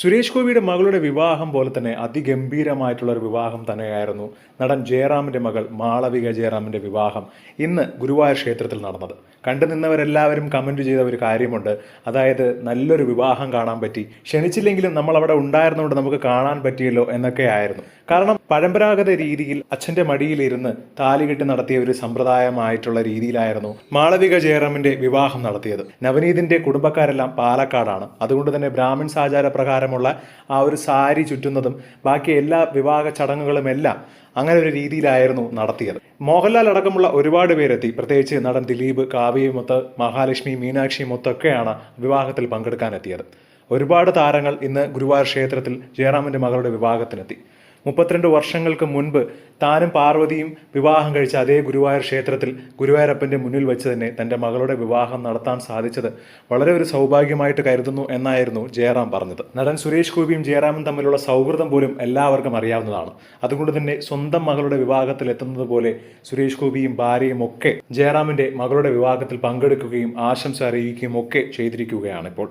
സുരേഷ് ഗോപിയുടെ മകളുടെ വിവാഹം പോലെ തന്നെ അതിഗംഭീരമായിട്ടുള്ള ഒരു വിവാഹം തന്നെയായിരുന്നു നടൻ ജയറാമിന്റെ മകൾ മാളവിക ജയറാമിന്റെ വിവാഹം ഇന്ന് ഗുരുവായൂർ ക്ഷേത്രത്തിൽ നടന്നത്. കണ്ടു നിന്നവരെല്ലാവരും ചെയ്ത ഒരു കാര്യമുണ്ട്. അതായത് നല്ലൊരു വിവാഹം കാണാൻ പറ്റി. ക്ഷണിച്ചില്ലെങ്കിലും നമ്മൾ അവിടെ ഉണ്ടായിരുന്നുകൊണ്ട് നമുക്ക് കാണാൻ പറ്റിയല്ലോ എന്നൊക്കെ ആയിരുന്നു. കാരണം പരമ്പരാഗത രീതിയിൽ അച്ഛന്റെ മടിയിലിരുന്ന് താലി കെട്ടി നടത്തിയ ഒരു സമ്പ്രദായമായിട്ടുള്ള രീതിയിലായിരുന്നു മാളവിക ജയറാമിന്റെ വിവാഹം നടത്തിയത്. നവനീതിന്റെ കുടുംബക്കാരെല്ലാം പാലക്കാടാണ്. അതുകൊണ്ട് തന്നെ ബ്രാഹ്മിൺസ് ആചാരപ്രകാരമുള്ള ആ ഒരു സാരി ചുറ്റുന്നതും ബാക്കി എല്ലാ വിവാഹ ചടങ്ങുകളും എല്ലാം അങ്ങനെ ഒരു രീതിയിലായിരുന്നു നടത്തിയത്. മോഹൻലാൽ അടക്കമുള്ള ഒരുപാട് പേരെത്തി. പ്രത്യേകിച്ച് നടൻ ദിലീപ് കാവ്യമൊത്ത് മഹാലക്ഷ്മി മീനാക്ഷി മൊത്തൊക്കെയാണ് വിവാഹത്തിൽ പങ്കെടുക്കാനെത്തിയത്. ഒരുപാട് താരങ്ങൾ ഇന്ന് ഗുരുവായൂർ ക്ഷേത്രത്തിൽ ജയറാമിന്റെ മകളുടെ വിവാഹത്തിനെത്തി. മുപ്പത്തിരണ്ട് വർഷങ്ങൾക്ക് മുൻപ് താനും പാർവതിയും വിവാഹം കഴിച്ച അതേ ഗുരുവായൂർ ക്ഷേത്രത്തിൽ ഗുരുവായൂരപ്പന്റെ മുന്നിൽ വെച്ച് തന്നെ തന്റെ മകളുടെ വിവാഹം നടത്താൻ സാധിച്ചത് വളരെ ഒരു സൗഭാഗ്യമായിട്ട് കരുതുന്നു എന്നായിരുന്നു ജയറാം പറഞ്ഞത്. നടൻ സുരേഷ് ഗോപിയും ജയറാമും തമ്മിലുള്ള സൗഹൃദം പോലും എല്ലാവർക്കും അറിയാവുന്നതാണ്. അതുകൊണ്ട് തന്നെ സ്വന്തം മകളുടെ വിവാഹത്തിൽ എത്തുന്നത് പോലെ സുരേഷ് ഗോപിയും ഭാര്യയും ഒക്കെ ജയറാമിന്റെ മകളുടെ വിവാഹത്തിൽ പങ്കെടുക്കുകയും ആശംസ അറിയിക്കുകയും ഒക്കെ ചെയ്തിരിക്കുകയാണ് ഇപ്പോൾ